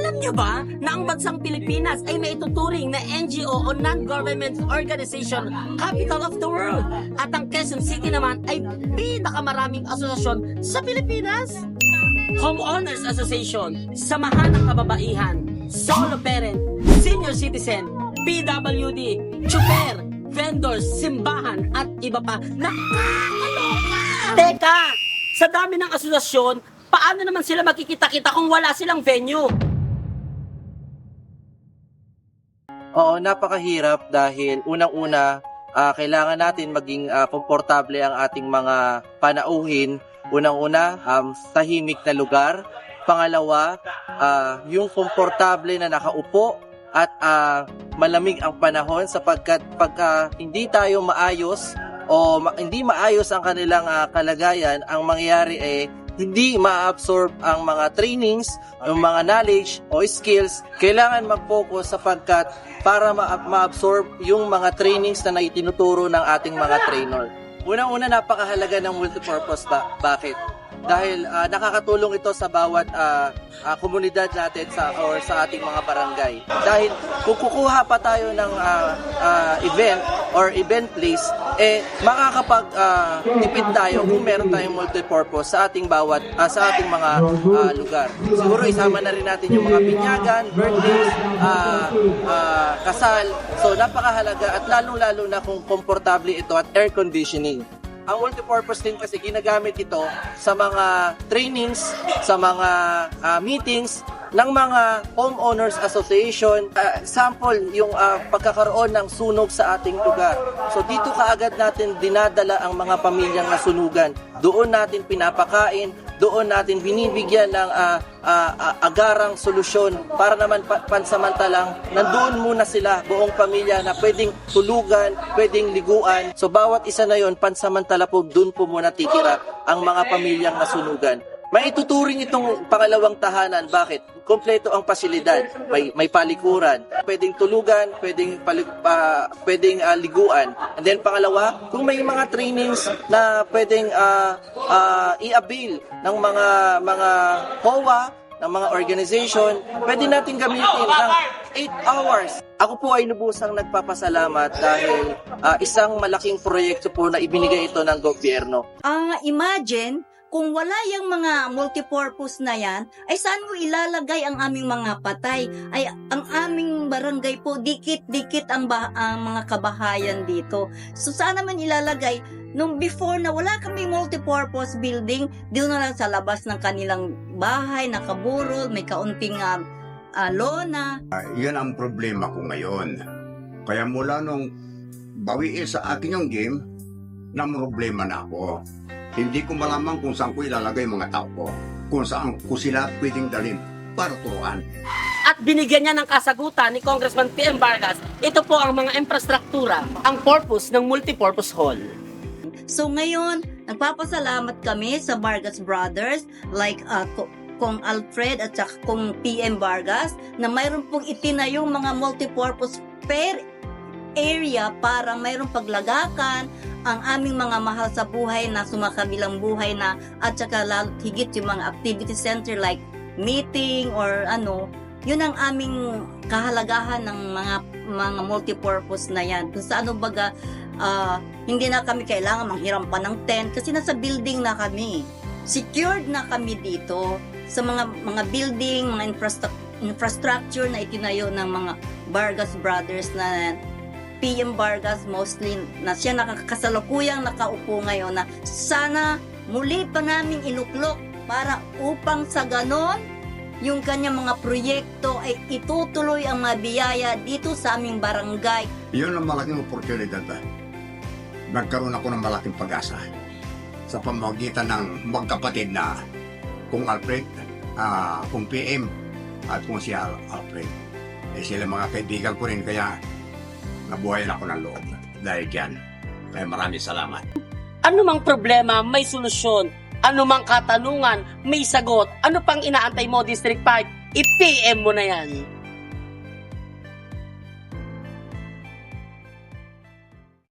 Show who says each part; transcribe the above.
Speaker 1: niyo ba na ang bansang Pilipinas ay may ituturing na NGO o non-government organization capital of the world? At ang Quezon City naman ay pinakamaraming asosasyon sa Pilipinas? Homeowners Association, Samahan ng Kababaihan, Solo Parent, Senior Citizen, PWD, Chuper, Vendors, Simbahan, at iba pa. Nakakaloka! Teka! Sa dami ng asosasyon, paano naman sila makikita-kita kung wala silang venue?
Speaker 2: Oo, napakahirap dahil unang-una, ah, kailangan natin maging ah, komportable ang ating mga panauhin. Unang-una, um, tahimik na lugar. Pangalawa, ah, yung komportable na nakaupo at ah, malamig ang panahon sapagkat pagka hindi tayo maayos o ma- hindi maayos ang kanilang ah, kalagayan, ang mangyayari ay hindi ma-absorb ang mga trainings, yung mga knowledge o skills, kailangan mag-focus sapagkat para ma- ma-absorb yung mga trainings na naitinuturo ng ating mga trainer. Unang-una, napakahalaga ng multipurpose ba? Bakit? Dahil ah, nakakatulong ito sa bawat ah, ah, komunidad natin sa or sa ating mga barangay. Dahil kung kukuha pa tayo ng ah, ah, event or event place, eh makakapag ah, tipid tayo kung meron tayong multipurpose sa ating bawat ah, sa ating mga ah, lugar. Siguro isama na rin natin yung mga binyagan, birthdays, ah, ah, kasal. So napakahalaga at lalong-lalo na kung komportable ito at air conditioning. Ang multipurpose din kasi ginagamit ito sa mga trainings, sa mga ah, meetings ng mga homeowners association. Ah, sample yung ah, pagkakaroon ng sunog sa ating lugar. So dito kaagad natin dinadala ang mga pamilyang nasunugan. Doon natin pinapakain, doon natin binibigyan ng ah, ah, ah, agarang solusyon para naman pa- pansamantalang nandoon muna sila buong pamilya na pwedeng tulugan, pwedeng liguan. So bawat isa na yon pansamantala po doon po muna titira ang mga pamilyang nasunugan. May ituturing itong pangalawang tahanan. Bakit? Kompleto ang pasilidad. May, may palikuran. Pwedeng tulugan, pwedeng, pali, pa, pwedeng ah, liguan. And then pangalawa, kung may mga trainings na pwedeng ah, ah, i-avail ng mga mga HOA, ng mga organization, pwede natin gamitin ng 8 hours. Ako po ay lubusang nagpapasalamat dahil ah, isang malaking proyekto po na ibinigay ito ng gobyerno.
Speaker 3: Ah, imagine, kung wala yung mga multipurpose na yan, ay saan mo ilalagay ang aming mga patay? Ay, ang aming barangay po, dikit-dikit ang ba- ang mga kabahayan dito. So, saan naman ilalagay? Nung before na wala kami multipurpose building, doon na lang sa labas ng kanilang bahay, nakaburol, may kaunting ah, ah, lona.
Speaker 4: Yan ang problema ko ngayon. Kaya mula nung bawiin sa akin yung game, na problema na ako. Hindi ko malaman kung saan ko ilalagay mga tao ko. Kung saan ko sila pwedeng dalhin para turuan.
Speaker 1: At binigyan niya ng kasagutan ni Congressman PM Vargas, ito po ang mga infrastruktura, ang purpose ng multipurpose hall.
Speaker 3: So ngayon, nagpapasalamat kami sa Vargas Brothers like uh, Ko- Kong Alfred at saka Kong PM Vargas na mayroon pong itinayong mga multipurpose fair area para mayroong paglagakan ang aming mga mahal sa buhay na sumakabilang buhay na at saka lalo higit yung mga activity center like meeting or ano yun ang aming kahalagahan ng mga mga multipurpose na yan kung sa ano baga ah, hindi na kami kailangan manghiram pa ng tent kasi nasa building na kami. Secured na kami dito sa mga mga building, mga infrastru- infrastructure na itinayo ng mga Vargas Brothers na PM Vargas mostly na siya nakakasalukuyang nakaupo ngayon na sana muli pa namin iluklok para upang sa ganon yung kanyang mga proyekto ay itutuloy ang mga biyaya dito sa aming barangay
Speaker 4: Yun ang malaking oportunidad. ah. Nagkaroon ako ng malaking pag-asa sa pamamagitan ng magkapatid na kung Alfred, ah, kung PM, at kung si Al- Alfred. Eh sila mga kaibigan ko rin kaya nabuhayan ako ng loob dahil dyan. Kaya maraming salamat.
Speaker 1: Ano mang problema, may solusyon. Ano mang katanungan, may sagot. Ano pang inaantay mo, District 5? I-PM mo na yan.